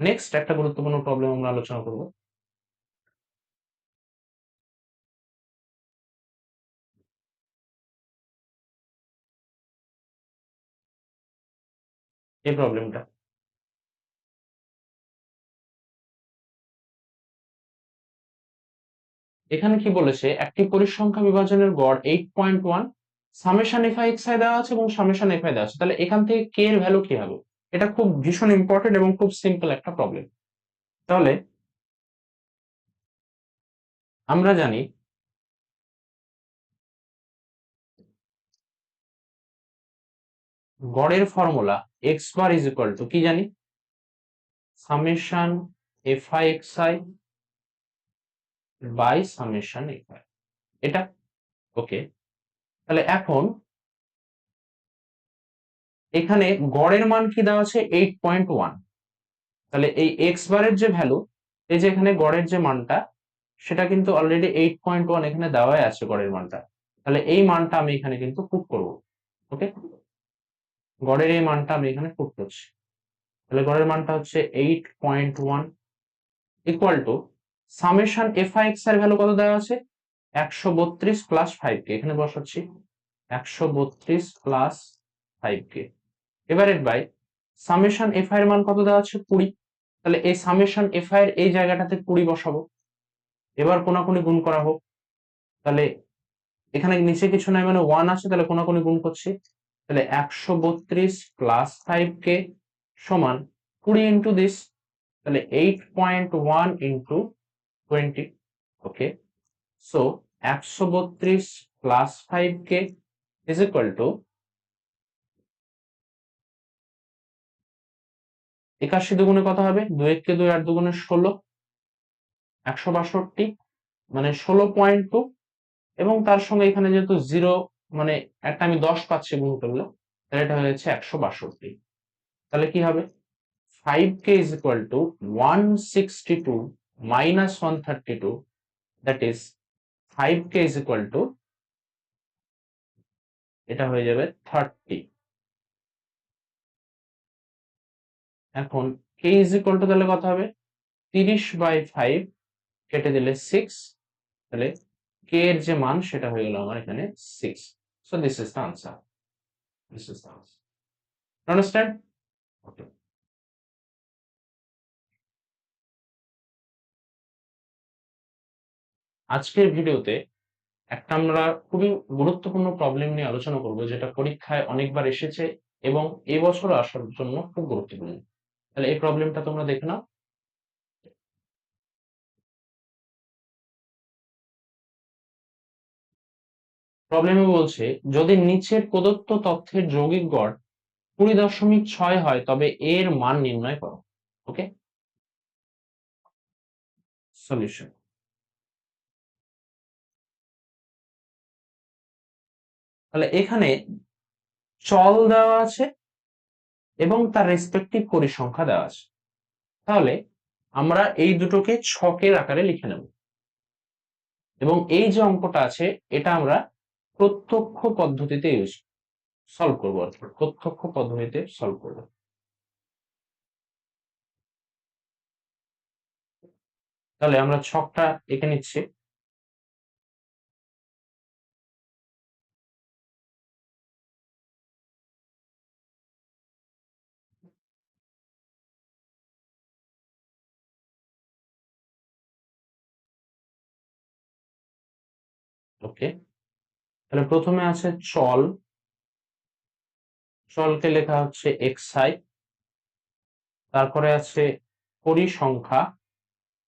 Next একটা গুরুত্বপূর্ণ problem আমরা আলোচনা করব। এই প্রবলেমটা এখানে কি বলেছে? একটি পরিসংখ্যা বিভাজনের গড় eight point one summation F I X দেওয়া আছে এবং সামেশন এফ আই দেওয়া আছে। তাহলে এখান থেকে কে এর ভ্যালু কি হবে? এটা খুব ভীষণ ইম্পর্টেন্ট এবং খুব সিম্পল একটা প্রবলেম তাহলে, আমরা জানি গড়ের formula X bar is equal to কি জানি? Summation F I X I by summation F I এটা ওকে তাহলে এখন এখানে গড়ের মান কি দেওয়া আছে? এইট পয়েন্ট ওয়ান তাহলে এই এক্স বারের যে ভ্যালু এই যে এখানে গড়ের যে মানটা, সেটা কিন্তু অলরেডি এইট পয়েন্ট ওয়ান এখানে দেওয়াই আছে গড়ের মানটা। তাহলে এই মানটা আমি এখানে কিন্তু পুট করব ওকে গড়ের এই মানটা আমি এখানে পুট করছি। তাহলে গড়ের মানটা হচ্ছে eight point one equal to summation F I এক্সের ভ্যালু কত দেওয়া আছে? একশো বত্রিশ প্লাস ফাইভ কে এখানে বসাচ্ছি, একশো বত্রিশ প্লাস ফাইভ কে এবারের বাই সামেশন এফ এর মান কত দেওয়া আছে? কুড়ি। তাহলে এই সামেশন এফ এর এই জায়গাটাতে কুড়ি বসাবো। এবার কোনাকুনি গুণ করা হোক। তাহলে এখানে নিচে কিছু নাই মানে ওয়ান আছে, তাহলে কোনাকুনি গুণ করছি। তাহলে একশো বত্রিশ প্লাস ফাইভ কে সমান কুড়ি ইন্টু দিস তাহলে eight point one into twenty okay so একশো বত্রিশ plus five K is equal to একাশি দুগুণে কত হবে? দুই এককে দুই আট দুগুণে ষোলো। একশো বাষট্টি মানে ষোলো পয়েন্ট টু। এবং তার সঙ্গে এখানে যেহেতু জিরো মানে একটা আমি দশ পাচ্ছি গুণ করলে, তাহলে এটা হয়েছে একশো বাষট্টি। তাহলে কি হবে? Five K is equal to one sixty two minus one thirty two that is five K is equal to এটা হয়ে যাবে থার্টি এখন কে ইজ ইকুয়াল টু তাহলে কত হবে? তিরিশ বাই ফাইভ কেটে দিলে সিক্স তাহলে কে এর যে মান সেটা হয়ে গেল আমার এখানে six so this is the answer this is the answer understand okay আজকের ভিডিওতে একটা আমরা খুবই গুরুত্বপূর্ণ প্রবলেম নিয়ে আলোচনা করব, যেটা পরীক্ষায় অনেকবার এসেছে এবং এবছর আসার জন্য খুব গুরুত্বপূর্ণ। তাহলে এই প্রবলেমটা তোমরা দেখে নাও। প্রবলেমে বলছে, যদি নিচের প্রদত্ত তথ্যের যৌগিক গড় কুড়ি দশমিক ছয় হয়, তবে এর মান নির্ণয় করো ওকে সলিউশন তাহলে এখানে চল দেওয়া আছে এবং তার রেসপেক্টিভ পরিসংখ্যা দেওয়া আছে। তাহলে আমরা এই দুটোকে ছকের আকারে লিখে নেব। এবং এই যে অঙ্কটা আছে, এটা আমরা প্রত্যক্ষ পদ্ধতিতে ইউজ সলভ করব আর প্রত্যক্ষ পদ্ধতিতে সলভ করব। তাহলে আমরা ছকটা এঁকে নিচ্ছি। ওকে। তাহলে প্রথমে আছে চল। চলকে লেখা হচ্ছে এক্স আই তারপরে আছে পরিসংখ্যা।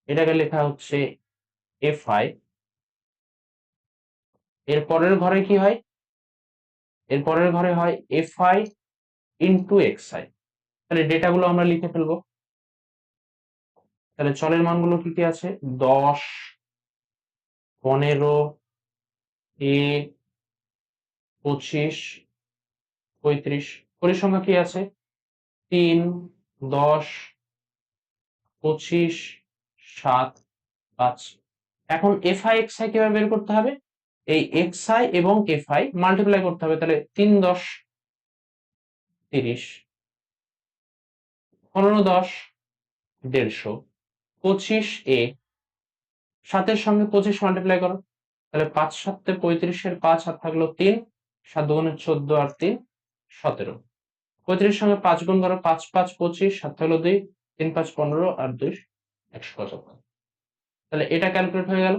এটাকে লেখা হচ্ছে এফ আই এর পরের ঘরে কি হয়? এর পরের ঘরে হয় F I into X I তাহলে ডেটাগুলো আমরা লিখে ফেলব। তাহলে চলের মানগুলো কি কি আছে? দশ, পনেরো এ পঁচিশ, পঁয়ত্রিশ পরিসংখ্যা কি আছে? তিন, দশ, পঁচিশ, সাত, পাঁচ। এখন এফ আই এক্স আই কীভাবে বের করতে হবে? এই এক্স আই এবং এফ আই মাল্টিপ্লাই করতে হবে, তাহলে তিন, দশ, তিরিশ, পনেরো, দশ, দেড়শো, পঁচিশ, এ, সাতের সঙ্গে পঁচিশ মাল্টিপ্লাই করো। তাহলে পাঁচ সাতে পঁয়ত্রিশের পাঁচ হাত থাকল তিন, সাত দুগুণে চোদ্দ আর তিন, সতেরো। পঁয়ত্রিশ সঙ্গে পাঁচ গুণ করো পাঁচ পাঁচ, পঁচিশ, সাত হলো দুই, তিন, পাঁচ, পনেরো আর দুই, একশো পঁচাত্তর। তাহলে এটা ক্যালকুলেট হয়ে গেল।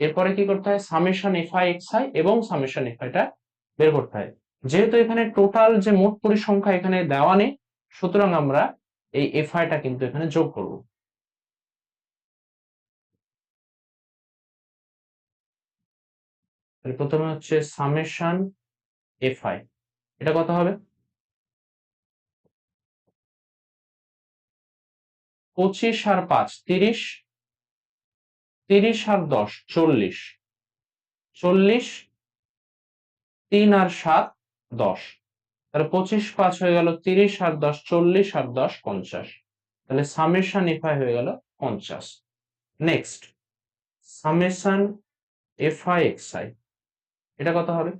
এরপরে কি করতে হয়? Summation F I X I এবং সামেশন এফ আইটা বের করতে হয়। যেহেতু এখানে টোটাল যে মোট পরিসংখ্যা এখানে দেওয়া নেই, সুতরাং আমরা এই এফ আইটা কিন্তু এখানে যোগ করব। তাহলে প্রথমে হচ্ছে সামেশন এফ আই। এটা কত হবে? পঁচিশ আর পাঁচ, তিরিশ। তিরিশ আর দশ, চল্লিশ। চল্লিশ, তিন আর সাত, দশ। তাহলে পঁচিশ পাঁচ হয়ে গেল তিরিশ আর দশ, চল্লিশ আর দশ, পঞ্চাশ। তাহলে সামেশন এফআই হয়ে গেল পঞ্চাশ। নেক্সট, সামেশন এফআই এক্সআই এটা কত হবে?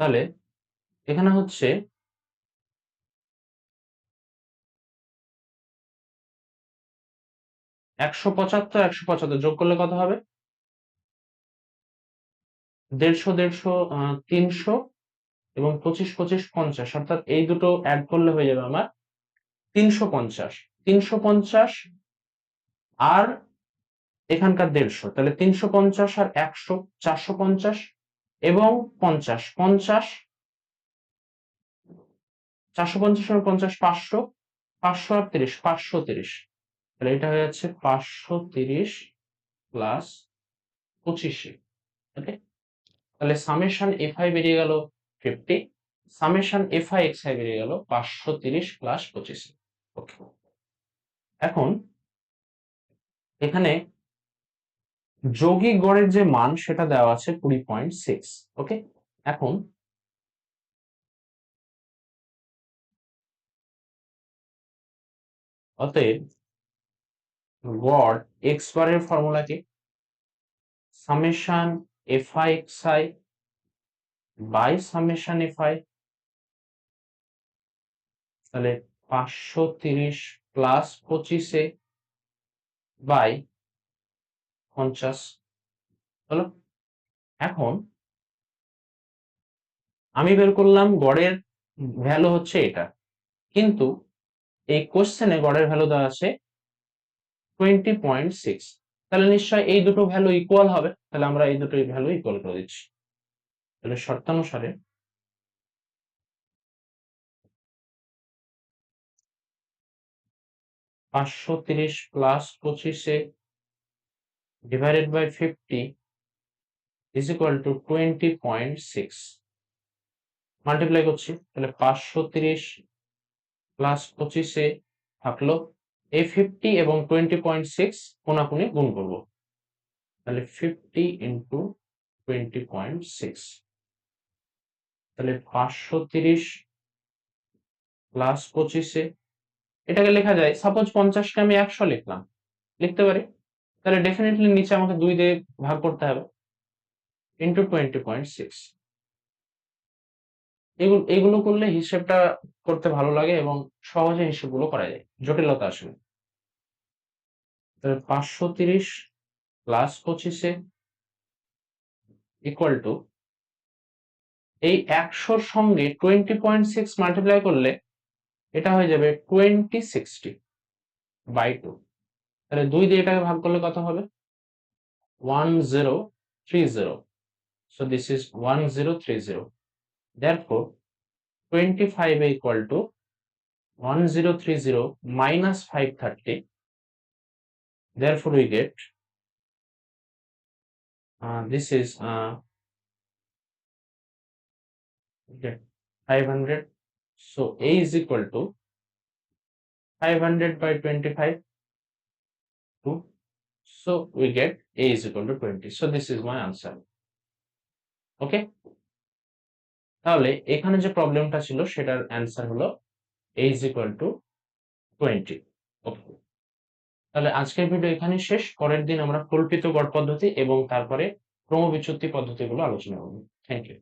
তাহলে এখানে হচ্ছে একশো পঁচাত্তর একশো পঁচাত্তর যোগ করলে কত হবে? দেড়শো দেড়শো তিনশো এবং পঁচিশ পঁচিশ, পঞ্চাশ। অর্থাৎ এই দুটো অ্যাড করলে হয়ে যাবে আমার তিনশো পঞ্চাশ। তিনশো পঞ্চাশ আর এখানকার দেড়শো, তাহলে তিনশো পঞ্চাশ আর একশো, চারশো পঞ্চাশ এবং পঞ্চাশ পঞ্চাশ, চারশো পঞ্চাশ আর পঞ্চাশ, পাঁচশো পাঁচশো আর তিরিশ, পাঁচশো তিরিশ। তাহলে এটা হয়ে যাচ্ছে পাঁচশো তিরিশ প্লাস পঁচিশে ওকে তাহলে সামেশন এফ আই বেরিয়ে গেল fifty summation F I X I বেরিয়ে গেল পাঁচশো তিরিশ প্লাস পঁচিশে ওকে এখন এখানে যৌগিক গড়ের যে মান সেটা দেওয়া আছে কুড়ি পয়েন্ট সিক্স ওকে এখন অতএব গড় এক্স বারের ফর্মুলা কি summation F I X I by summation F I তাহলে পাঁচশো তিরিশ প্লাস পঁচিশে বাই পঞ্চাশ, হলো? এখন আমি বের করলাম গড়ের ভ্যালু হচ্ছে এটা। কিন্তু এই কোশ্চেনে গড়ের ভ্যালু দেওয়া আছে টোয়েন্টি পয়েন্ট সিক্স তাহলে নিশ্চয় এই দুটো ভ্যালু ইকুয়াল হবে। তাহলে আমরা এই দুটো ভ্যালু ইকুয়াল করে দিচ্ছি। তাহলে শর্তানুসারে পাঁচশো তিরিশ প্লাস পঁচিশে fifty is equal to twenty point six multiply করছি, তাহলে পাঁচশো তিরিশ প্লাস পঁচিশে থাকল এই ফিফটি এবং টোয়েন্টি পয়েন্ট সিক্স কোনাকুনি গুণ করব। তাহলে fifty into twenty point six তাহলে পাঁচশো তিরিশ প্লাস পঁচিশে, এটাকে লেখা যায় সাপোজ পঞ্চাশকে আমি একশো লিখলাম, লিখতে পারি? তাহলে ডেফিনেটলি নিচে আমাকে দুই দিয়ে ভাগ করতে হবে। ইন্টু টোয়েন্টি পয়েন্ট সিক্স এগুলো এগুলো করলে হিসেবটা করতে ভালো লাগে এবং সহজে হিসেবগুলো করা যায়। জটিলতা আসে না। তাহলে পাঁচশো তিরিশ প্লাস পঁচিশে ইকুয়াল টু এই একশোর সঙ্গে টোয়েন্টি পয়েন্ট সিক্স মাল্টিপ্লাই করলে এটা হয়ে যাবে টোয়েন্টি সিক্সটি বাই টু তাহলে দুই দিয়ে এটাকে ভাগ করলে কত হবে one zero three zero one zero three zero therefore 25 equal to 1030 minus 530 therefore we get uh, this is uh, okay, 500 so a is equal to 500 by 25 2. So, we get A is equal to 20. So, this is my answer. Okay. তাহলে, এখানে যে প্রবলেমটা ছিল, সেটার answer হলো A is equal to 20. Okay. তাহলে, আজকের video এখানে শেষ পরের দিন আমরা কল্পিত গড় পদ্ধতি এবং তারপরে ক্রমবিচ্যুতি পদ্ধতিগুলো আলোচনা করব থ্যাংক ইউ